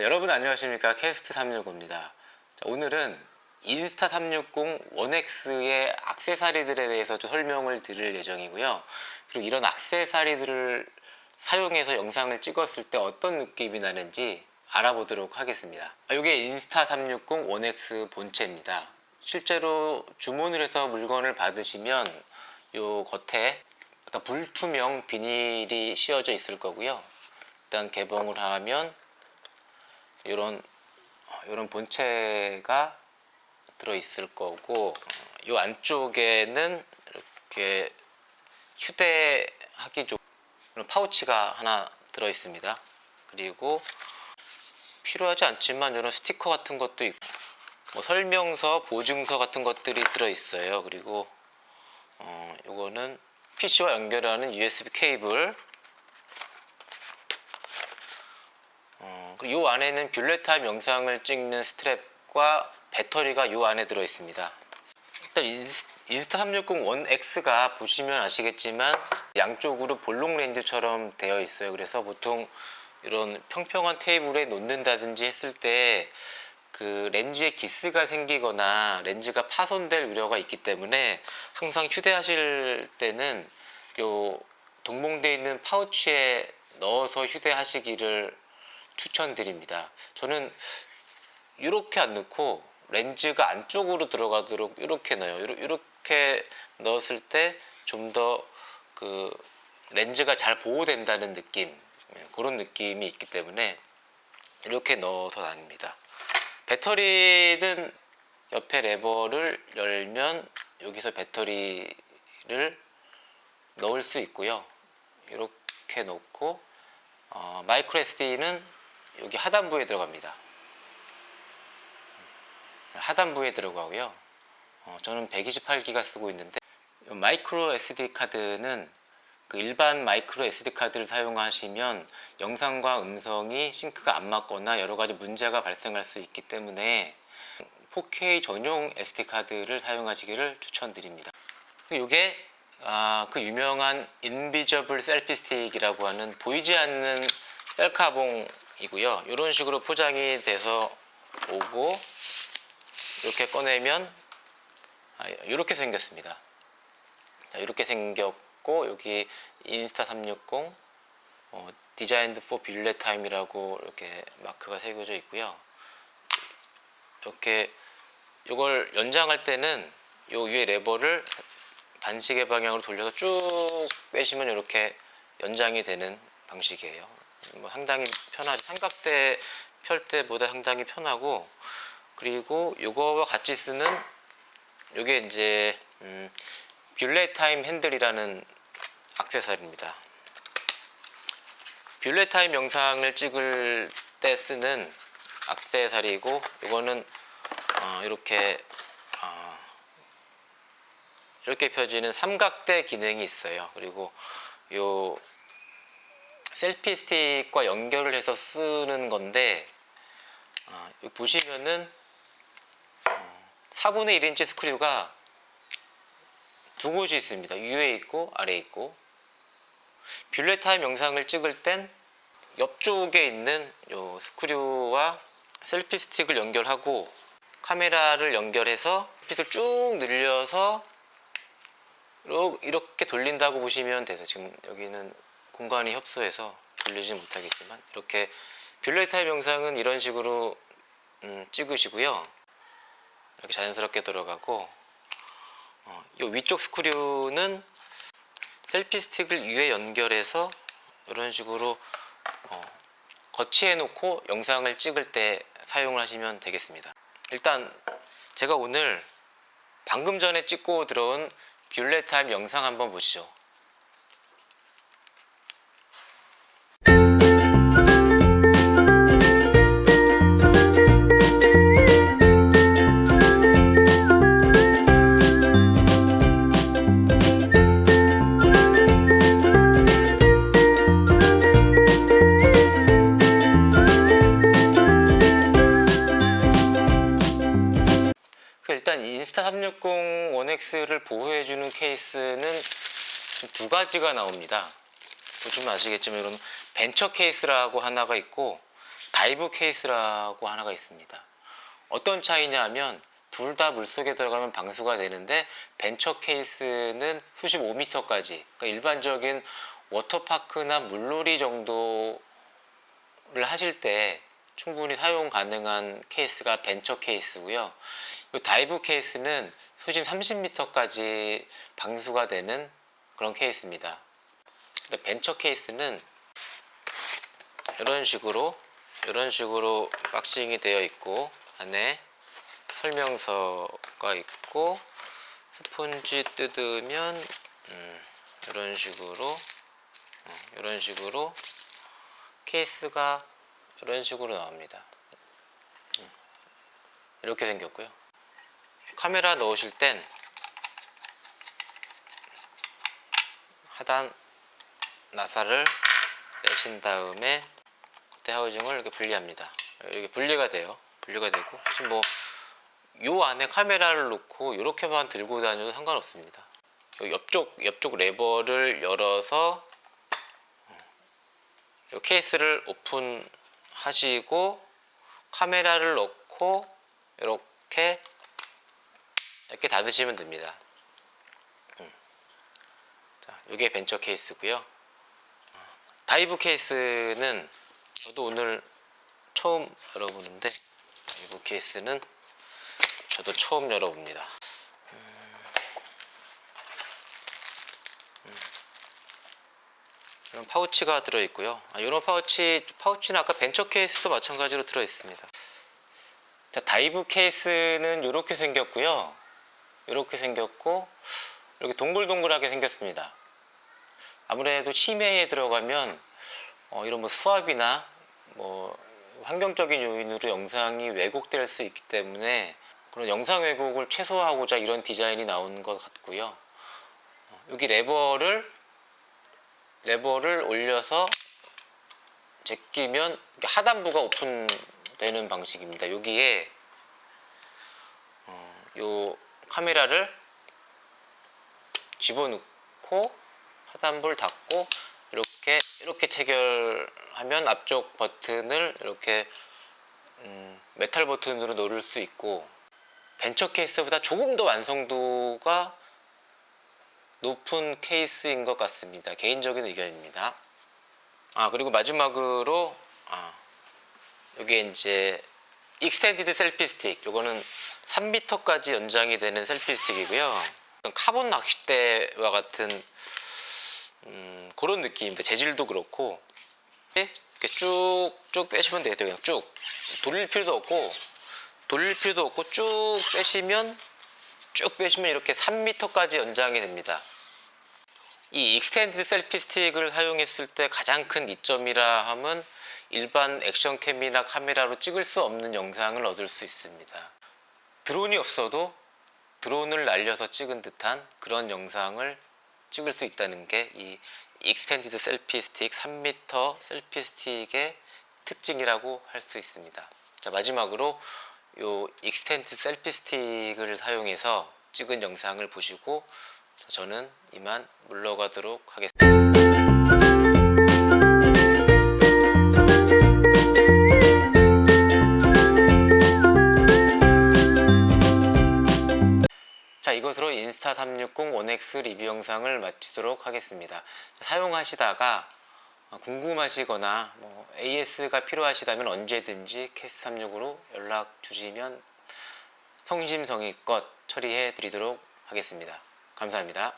자, 여러분 안녕하십니까 캐스트 365입니다. 오늘은 인스타 360 원엑스의 악세사리들에 대해서 좀 설명을 드릴 예정이고요. 그리고 이런 악세사리들을 사용해서 영상을 찍었을 때 어떤 느낌이 나는지 알아보도록 하겠습니다. 이게 인스타 360 원엑스 본체입니다. 실제로 주문을 해서 물건을 받으시면 요 겉에 불투명 비닐이 씌워져 있을 거고요. 일단 개봉을 하면 이런 이런 본체가 들어 있을 거고 이 안쪽에는 이렇게 휴대하기 좋은 파우치가 하나 들어 있습니다. 그리고 필요하지 않지만 이런 스티커 같은 것도 있고 뭐 설명서, 보증서 같은 것들이 들어 있어요. 그리고 어, 이거는 PC와 연결하는 USB 케이블 어, 그리고 이 안에는 뷰레타임 영상을 찍는 스트랩과 배터리가 이 안에 들어 있습니다. 일단 인스, 인스타 360원 X가 보시면 아시겠지만 양쪽으로 볼록 렌즈처럼 되어 있어요. 그래서 보통 이런 평평한 테이블에 놓는다든지 했을 때 그 렌즈에 기스가 생기거나 렌즈가 파손될 우려가 있기 때문에 항상 휴대하실 때는 요 동봉되어 있는 파우치에 넣어서 휴대하시기를 추천드립니다. 저는 이렇게 안 넣고 렌즈가 안쪽으로 들어가도록 이렇게 넣어요. 이렇게 넣었을 때 좀 더 그 렌즈가 잘 보호된다는 느낌 예, 그런 느낌이 있기 때문에 이렇게 넣어서 다닙니다. 배터리는 옆에 레버를 열면 여기서 배터리를 넣을 수 있고요. 이렇게 놓고 어, 마이크로 SD는 여기 하단부에 들어갑니다. 하단부에 들어가고요. 어, 저는 128기가 쓰고 있는데 이 마이크로 SD 카드는 그 일반 마이크로 SD 카드를 사용하시면 영상과 음성이 싱크가 안 맞거나 여러 가지 문제가 발생할 수 있기 때문에 4K 전용 SD 카드를 사용하시기를 추천드립니다. 이게 아, 그 유명한 인비저블 셀피 스틱이라고 하는 보이지 않는 셀카봉 이고요. 이런 식으로 포장이 돼서 오고 이렇게 꺼내면 아, 이렇게 생겼습니다. 자, 이렇게 생겼고 여기 인스타 360 어, 디자인드 포 빌레 타임이라고 이렇게 마크가 새겨져 있고요. 이렇게 이걸 연장할 때는 요 위에 레버를 반시계 방향으로 돌려서 쭉 빼시면 이렇게 연장이 되는 방식이에요. 뭐 상당히 편하죠. 삼각대 펼 때보다 상당히 편하고 그리고 이거와 같이 쓰는 이게 이제 음, 뷰레 타임 핸들이라는 액세서리입니다. 뷰레 타임 영상을 찍을 때 쓰는 액세서리고 이거는 어, 이렇게 어, 이렇게 펴지는 삼각대 기능이 있어요. 그리고 요 셀피 스틱과 연결을 해서 쓰는 건데 어, 여기 보시면은 어, 4분의 1인치 스크류가 두 곳이 있습니다. 위에 있고 아래에 있고 뷰레 타임 영상을 찍을 땐 옆쪽에 있는 요 스크류와 셀피 스틱을 연결하고 카메라를 연결해서 빛을 쭉 늘려서 이렇게 돌린다고 보시면 돼서 지금 여기는 공간이 협소해서 돌리지 못하겠지만 이렇게 뷰레 타임 영상은 이런 식으로 음, 찍으시고요. 이렇게 자연스럽게 들어가고 어, 이 위쪽 스크류는 셀피 스틱을 위에 연결해서 이런 식으로 어, 거치해 놓고 영상을 찍을 때 사용을 하시면 되겠습니다. 일단 제가 오늘 방금 전에 찍고 들어온 뷰레 타임 영상 한번 보시죠. 두 가지가 나옵니다. 보시면 아시겠지만 이런 벤처 케이스라고 하나가 있고 다이브 케이스라고 하나가 있습니다. 어떤 차이냐면 둘 다 물속에 들어가면 방수가 되는데 벤처 케이스는 수십 5m까지 그러니까 일반적인 워터파크나 물놀이 정도를 하실 때 충분히 사용 가능한 케이스가 벤처 케이스고요. 이 다이브 케이스는 수심 30m까지 방수가 되는 그런 케이스입니다. 근데 벤처 케이스는 이런 식으로 이런 식으로 박싱이 되어 있고 안에 설명서가 있고 스폰지 뜯으면 음, 이런 식으로 어, 이런 식으로 케이스가 이런 식으로 나옵니다. 음, 이렇게 생겼고요. 카메라 넣으실 땐 하단 나사를 빼신 다음에 겉에 하우징을 이렇게 분리합니다. 이렇게 분리가 돼요. 분리가 되고 지금 뭐요 안에 카메라를 놓고 이렇게만 들고 다녀도 상관없습니다. 요 옆쪽 옆쪽 레버를 열어서 이 케이스를 오픈하시고 카메라를 넣고 이렇게 이렇게 닫으시면 됩니다. 이게 벤처 케이스고요. 다이브 케이스는 저도 오늘 처음 열어보는데 다이브 케이스는 저도 처음 열어봅니다. 음. 음. 이런 파우치가 들어있고요. 아, 이런 파우치, 파우치는 아까 벤처 케이스도 마찬가지로 들어있습니다. 자, 다이브 케이스는 이렇게 생겼고요. 이렇게 생겼고, 이렇게 동글동글하게 생겼습니다. 아무래도 심해에 들어가면 어, 이런 뭐 수압이나 뭐 환경적인 요인으로 영상이 왜곡될 수 있기 때문에 그런 영상 왜곡을 최소화하고자 이런 디자인이 나온 것 같고요. 어, 여기 레버를 레버를 올려서 제끼면 하단부가 오픈되는 방식입니다. 여기에 어, 요 카메라를 집어넣고 하단부를 닫고 이렇게 이렇게 체결하면 앞쪽 버튼을 이렇게 음, 메탈 버튼으로 누를 수 있고 벤처 케이스보다 조금 더 완성도가 높은 케이스인 것 같습니다. 개인적인 의견입니다. 아 그리고 마지막으로 아, 여기 이제 익스텐디드 셀피 스틱 요거는 3m까지 연장이 되는 셀피 스틱이고요. 카본 낚싯대와 같은 음, 그런 느낌입니다. 재질도 그렇고 이렇게 쭉쭉 빼시면 돼요. 그냥 쭉 돌릴 필요도 없고 돌릴 필요도 없고 쭉 빼시면 쭉 빼시면 이렇게 3m까지 연장이 됩니다. 이 익스텐드 셀피 스틱을 사용했을 때 가장 큰 이점이라 함은 일반 액션캠이나 카메라로 찍을 수 없는 영상을 얻을 수 있습니다. 드론이 없어도 드론을 날려서 찍은 듯한 그런 영상을 찍을 수 있다는 게 이 익스텐디드 셀피 스틱 3m 셀피 스틱의 특징이라고 할 수 있습니다. 자 마지막으로 요 익스텐디드 셀피 스틱을 사용해서 찍은 영상을 보시고 저는 이만 물러가도록 하겠습니다. 자 이것으로 인스타 360 원X 리뷰 영상을 마치도록 하겠습니다. 사용하시다가 궁금하시거나 뭐 AS가 필요하시다면 언제든지 캐스 36으로 연락 주시면 성심성의껏 처리해 드리도록 하겠습니다. 감사합니다.